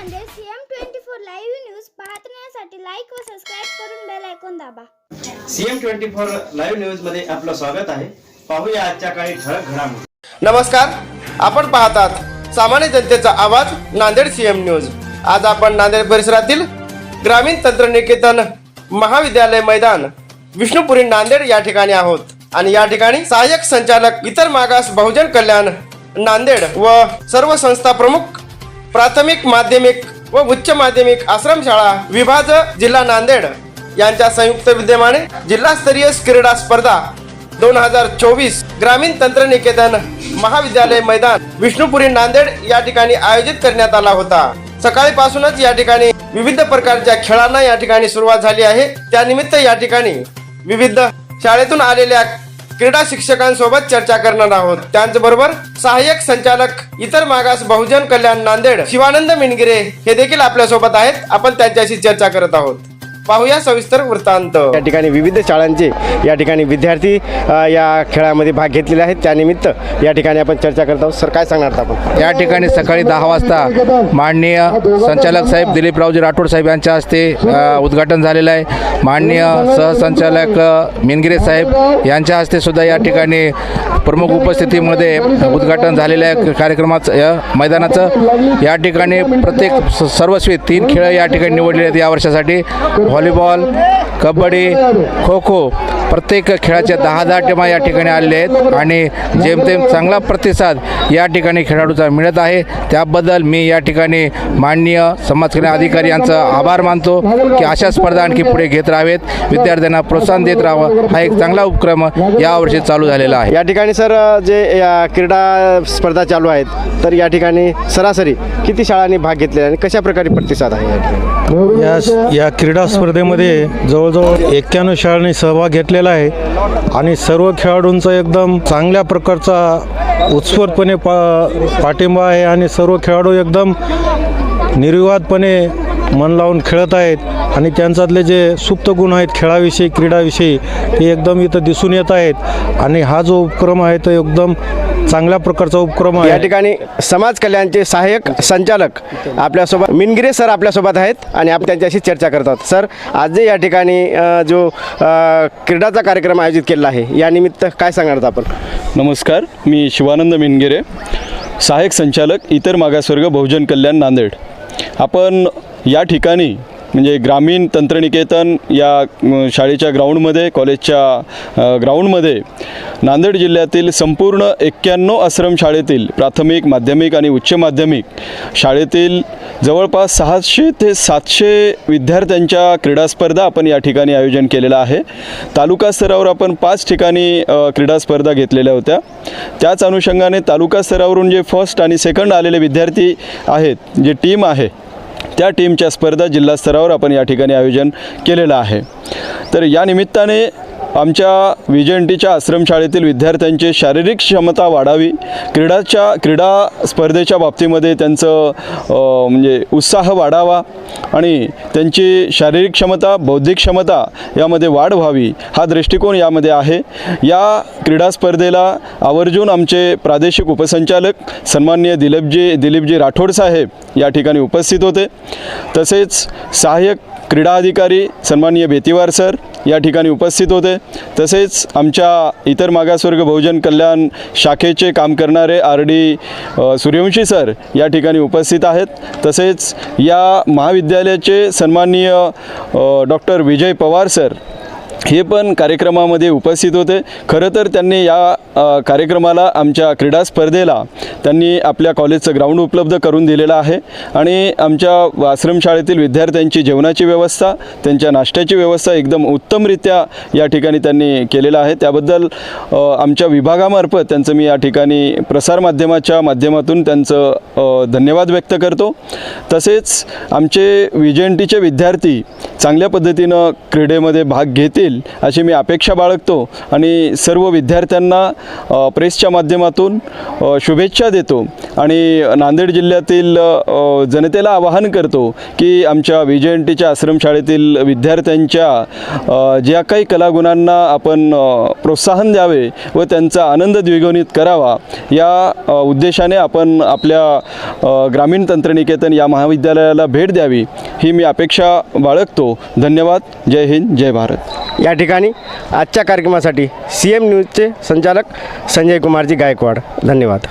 Nanded CM twenty four live news पाहण्यासाठी like व subscribe करून बेल ऐकून दाबा. सीएम ट्वेंटी फोर लाईव्ह न्यूजमध्ये आपलं स्वागत आहे. पाहूया आजच्या काही ठळक घडामोडी. नमस्कार. आपण पाहतात सामान्य जनतेचा आवाज नांदेड सीएम न्यूज. आज आपण नांदेड परिसरातील ग्रामीण तंत्रनिकेतन महाविद्यालय मैदान विष्णुपुरी नांदेड या ठिकाणी आहोत. आणि या ठिकाणी सहाय्यक संचालक इतर मागास बहुजन कल्याण नांदेड व सर्व संस्था प्रमुख प्राथमिक माध्यमिक व उच्च माध्यमिक आश्रमशाळा विभाज जिल्हा नांदेड यांच्या संयुक्त विद्यमाने जिल्हास्तरीय क्रीडा स्पर्धा दोन हजार चोवीस ग्रामीण तंत्रनिकेतन महाविद्यालय मैदान विष्णुपुरी नांदेड या ठिकाणी आयोजित करण्यात आला होता. सकाळी पासूनच या ठिकाणी विविध प्रकारच्या खेळांना या ठिकाणी सुरुवात झाली आहे. त्यानिमित्त या ठिकाणी विविध शाळेतून आलेल्या क्रीडा शिक्षकांसोबत चर्चा करणार आहोत. त्यांच्याबरोबर सहाय्यक संचालक इतर मागास बहुजन कल्याण नांदेड शिवानंद मिनगिरे हे देखील आपल्यासोबत आहेत. आपण त्यांच्याशी चर्चा करत आहोत. पाहूया सविस्तर वृत्तांत. या ठिकाणी विविध शाळांचे या ठिकाणी विद्यार्थी अ, या खेळामध्ये भाग घेतलेले आहेत. त्यानिमित्त या ठिकाणी आपण चर्चा करत आहोत. सर काय सांगणार आहात आपण? या ठिकाणी सकाळी दहा वाजता माननीय संचालक साहेब दिलीपरावजी राठोड साहेब यांच्या हस्ते अ, उद्घाटन झालेलं आहे. माननीय सहसंचालक अ, मिनगिरे साहेब यांच्या हस्ते सुद्धा या ठिकाणी प्रमुख उपस्थितीमध्ये उद्घाटन झालेलं आहे. कार्यक्रमाचं या मैदानाचं. या ठिकाणी प्रत्येक स- सर्वस्वी तीन खेळ या ठिकाणी निवडलेले आहेत या वर्षासाठी. व्हॉलीबॉल कबड्डी खो खो प्रत्येक खेळाच्या दहा दहा टीमा या ठिकाणी आलेल्या आहेत. आणि जेमतेम चांगला प्रतिसाद या ठिकाणी खेळाडूचा मिळत आहे. त्याबद्दल मी या ठिकाणी माननीय समाज कल्याण अधिकारी यांचा आभार मानतो की अशा स्पर्धा आणखी पुढे घेत राहावेत. विद्यार्थ्यांना प्रोत्साहन देत राहावं. हा एक चांगला उपक्रम यावर्षी चालू झालेला आहे. या ठिकाणी सर जे या क्रीडा स्पर्धा चालू आहेत तर या ठिकाणी सरासरी किती शाळांनी भाग घेतलेला आणि कशा प्रकारे प्रतिसाद आहे या ठिकाणी? या या क्रीडा स्पर्धेमध्ये जवळजवळ एक्क्याण्णव शाळांनी सहभाग घेतलेला आहे. आणि सर्व खेळाडूंचा एकदम चांगल्या प्रकारचा उत्स्फूर्तपणे पा पाठिंबा आहे आणि सर्व खेळाडू एकदम निर्विवादपणे मन लावून खेळत आहेत. आणि त्यांच्यातले जे सुप्त गुण आहेत खेळाविषयी क्रीडाविषयी ते एकदम इथं दिसून येत आहेत. आणि हा जो उपक्रम आहे तो एकदम चांगल्या प्रकारचा उपक्रम या ठिकाणी समाज कल्याणचे सहाय्यक संचालक आपल्यासोबत मिनगिरे सर आपल्यासोबत आहेत आणि आपण त्यांच्याशी चर्चा करत आहोत. सर आज जे या ठिकाणी जो क्रीडाचा कार्यक्रम आयोजित केलेला आहे या निमित्त काय सांगणार आपण? नमस्कार मी शिवानंद मिनगिरे सहाय्यक संचालक इतर मागासवर्ग बहुजन कल्याण नांदेड. आपण या ठिकाणी म्हणजे ग्रामीण तंत्रनिकेतन या शाळेच्या ग्राउंडमध्ये कॉलेजच्या ग्राउंडमध्ये नांदेड जिल्ह्यातील संपूर्ण एक्क्याण्णव आश्रम शाळेतील प्राथमिक माध्यमिक आणि उच्च माध्यमिक शाळेतील जवळपास सहाशे ते सातशे विद्यार्थ्यांच्या क्रीडा स्पर्धा आपण या ठिकाणी आयोजन केलेलं आहे. तालुका स्तरावर आपण पाच ठिकाणी क्रीडा स्पर्धा घेतलेल्या होत्या. त्याच अनुषंगाने तालुका स्तरावरून जे फर्स्ट आणि सेकंड आलेले विद्यार्थी आहेत जे टीम आहे त्या टीमच्या स्पर्धा जिल्हास्तरावर आपण या ठिकाणी आयोजन केलेलं आहे. तर या निमित्ताने आमच्या विजयंटीच्या आश्रमशाळेतील विद्यार्थ्यांची शारीरिक क्षमता वाढावी क्रीडाच्या क्रीडा स्पर्धेच्या बाबतीमध्ये त्यांचं म्हणजे उत्साह वाढावा आणि त्यांची शारीरिक क्षमता बौद्धिक क्षमता यामध्ये वाढ व्हावी हा दृष्टिकोन यामध्ये आहे. या क्रीडा स्पर्धेला आवर्जून आमचे प्रादेशिक उपसंचालक सन्माननीय दिलीपजी दिलीपजी राठोड साहेब या ठिकाणी उपस्थित होते. तसेच सहाय्यक क्रीडा अधिकारी सन्माननीय भेतीवार सर या ठिकाणी उपस्थित होते. तसेच आमच्या इतर मागासवर्ग बहुजन कल्याण शाखेचे काम करणारे आर डी सूर्यवंशी सर या ठिकाणी उपस्थित आहेत. तसेच या महाविद्यालयाचे सन्माननीय डॉक्टर विजय पवार सर हे पण कार्यक्रमामध्ये उपस्थित होते. खरं तर त्यांनी या कार्यक्रमाला आमच्या क्रीडा स्पर्धेला त्यांनी आपल्या कॉलेजचं ग्राउंड उपलब्ध करून दिलेलं आहे. आणि आमच्या आश्रमशाळेतील विद्यार्थ्यांची जेवणाची व्यवस्था त्यांच्या नाश्त्याची व्यवस्था एकदम उत्तमरित्या या ठिकाणी त्यांनी केलेलं आहे. त्याबद्दल आमच्या विभागामार्फत त्यांचं मी या ठिकाणी प्रसारमाध्यमाच्या माध्यमातून त्यांचं धन्यवाद व्यक्त करतो. तसेच आमचे विजयंटीचे विद्यार्थी चांगल्या पद्धतीनं क्रीडेमध्ये भाग घेतील अशी मी अपेक्षा बाळगतो. आणि सर्व विद्यार्थ्यांना प्रेसच्या माध्यमातून शुभेच्छा देतो आणि नांदेड जिल्ह्यातील जनतेला आवाहन करतो की आमच्या व्ही टीच्या आश्रमशाळेतील विद्यार्थ्यांच्या ज्या काही कलागुणांना आपण प्रोत्साहन द्यावे व त्यांचा आनंद द्विगुणित करावा या उद्देशाने आपण आपल्या ग्रामीण तंत्रनिकेतन या महाविद्यालयाला भेट द्यावी. ही मी अपेक्षा बाळगतो. धन्यवाद. जय हिंद. जय भारत. या ठिकाणी आजच्या कार्यक्रमासाठी सी एम न्यूजचे संचालक संजय कुमारजी गायकवाड. धन्यवाद.